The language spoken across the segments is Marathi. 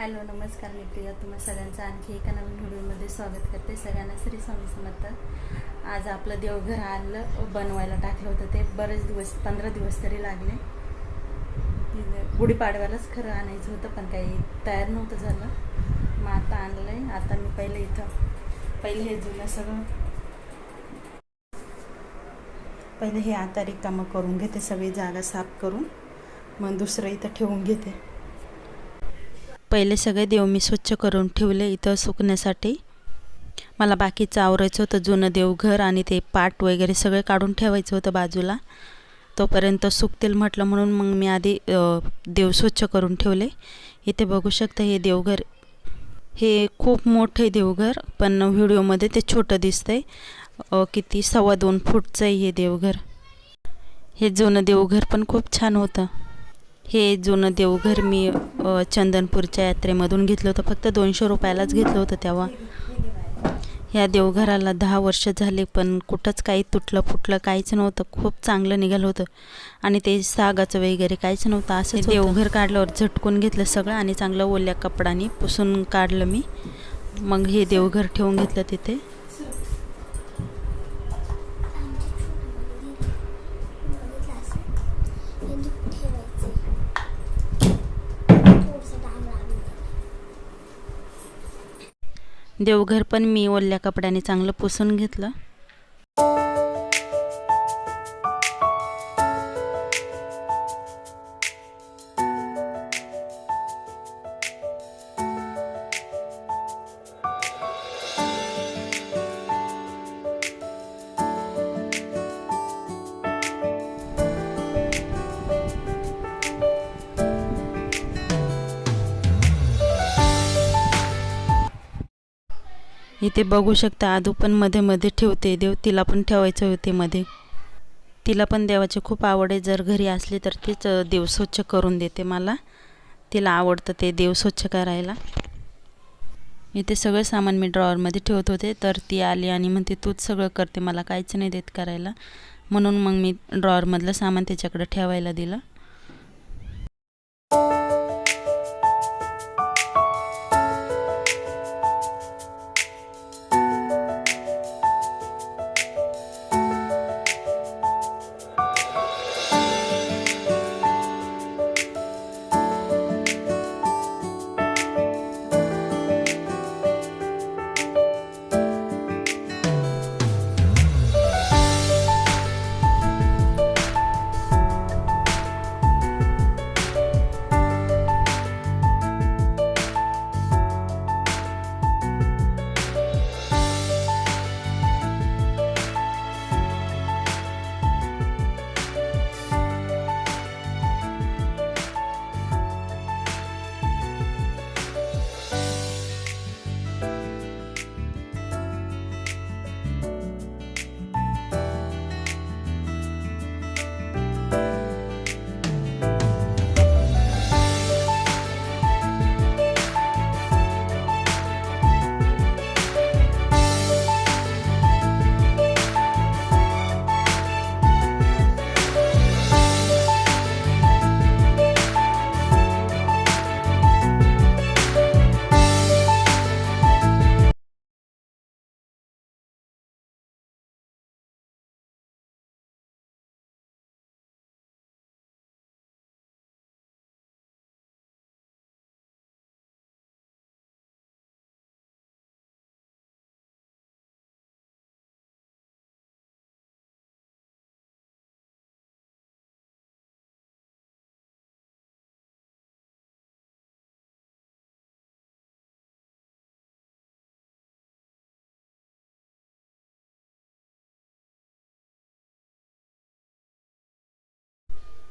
हॅलो नमस्कार मी प्रिया तुम्हा सगळ्यांचं आणखी एका नवीन व्हिडिओमध्ये स्वागत करते सगळ्यांना. श्री स्वामी समर्थ. आज आपलं देवघर आणलं बनवायला टाकलं होतं ते. बरेच दिवस पंधरा दिवस तरी लागले. गुढीपाडव्यालाच खरं आणायचं होतं पण काही तयार नव्हतं झालं. मग आता आणलं आहे आता मी पहिले इथं पहिले हे जुनं सगळं. पहिले हे आता रिकामं करून घेते सगळी जागा साफ करून. मग दुसरं इथं ठेवून घेते. पहिले सगळे देव मी स्वच्छ करून ठेवले इथं सुकण्यासाठी. मला बाकीचं आवरायचं होतं जुनं देवघर आणि ते पाट वगैरे सगळे काढून ठेवायचं होतं बाजूला. तोपर्यंत सुकतील म्हटलं म्हणून मग मी आधी देव स्वच्छ करून ठेवले. इथे बघू शकता हे देवघर हे खूप मोठं देवघर पण व्हिडिओमध्ये ते छोटं दिसतंय. किती सव्वा दोन फूटचं आहे हे देवघर. हे जुनं देवघर पण खूप छान होतं. हे जुनं देवघर मी चंदनपूरच्या यात्रेमधून घेतलं होतं. फक्त दोनशे रुपयालाच घेतलं होतं तेव्हा. ह्या देवघराला दहा वर्ष झाले पण कुठंच काही तुटलं फुटलं काहीच नव्हतं. खूप चांगलं निघालं होतं. आणि ते सागाचं वगैरे काहीच नव्हतं. असं देवघर काढल्यावर झटकून घेतलं सगळं आणि चांगलं ओल्या कपडाने पुसून काढलं मी. मग हे देवघर ठेवून घेतलं तिथे. देवघर पण मी ओल्या कपड्याने चांगलं पुसून घेतलं. इथे बघू शकता आदू पण मध्ये मध्ये ठेवते. देव तिला पण ठेवायचं होते मध्ये. तिला पण देवाची खूप आवड आहे. जर घरी असली तर तीच देव स्वच्छ करून देते मला. तिला आवडतं ते देव स्वच्छ करायला. इथे सगळं सामान मी ड्रॉवरमध्ये ठेवत होते. तर ती आली आणि म्हणते तूच सगळं करते. मला काहीच नाही देत करायला. म्हणून मग मी ड्रॉवरमधलं सामान त्याच्याकडे ठेवायला दिलं.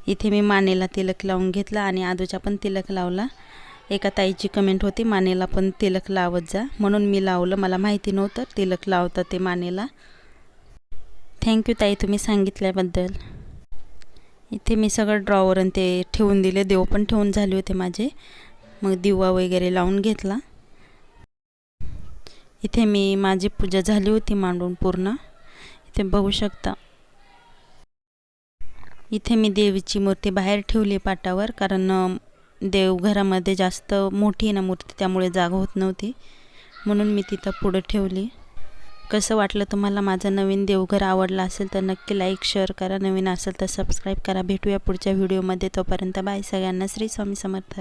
इथे मी मानेला तिलक लावून घेतला आणि आदूच्या पण तिलक लावला. एका ताईची कमेंट होती मानेला पण तिलक लावत जा. म्हणून मी लावलं. मला माहिती नव्हतं तिलक लावतं ते मानेला. थँक्यू ताई तुम्ही सांगितल्याबद्दल. इथे मी सगळं ड्रॉवर आणि ते ठेवून दिले. देव पण ठेवून झाले होते माझे. मग दिवा वगैरे लावून घेतला. इथे मी माझी पूजा झाली होती मांडून पूर्ण. इथे बघू शकता. इथे मी देवीची मूर्ती बाहेर ठेवली पाटावर कारण देवघरामध्ये जास्त मोठी आहे ना मूर्ती त्यामुळे जागा होत नव्हती. म्हणून मी तिथं पुढं ठेवली. कसं वाटलं तुम्हाला माझं नवीन देवघर आवडलं असेल तर नक्की लाईक शेअर करा. नवीन असेल तर सबस्क्राईब करा. भेटूया पुढच्या व्हिडिओमध्ये तोपर्यंत बाय सगळ्यांना. श्री स्वामी समर्थ.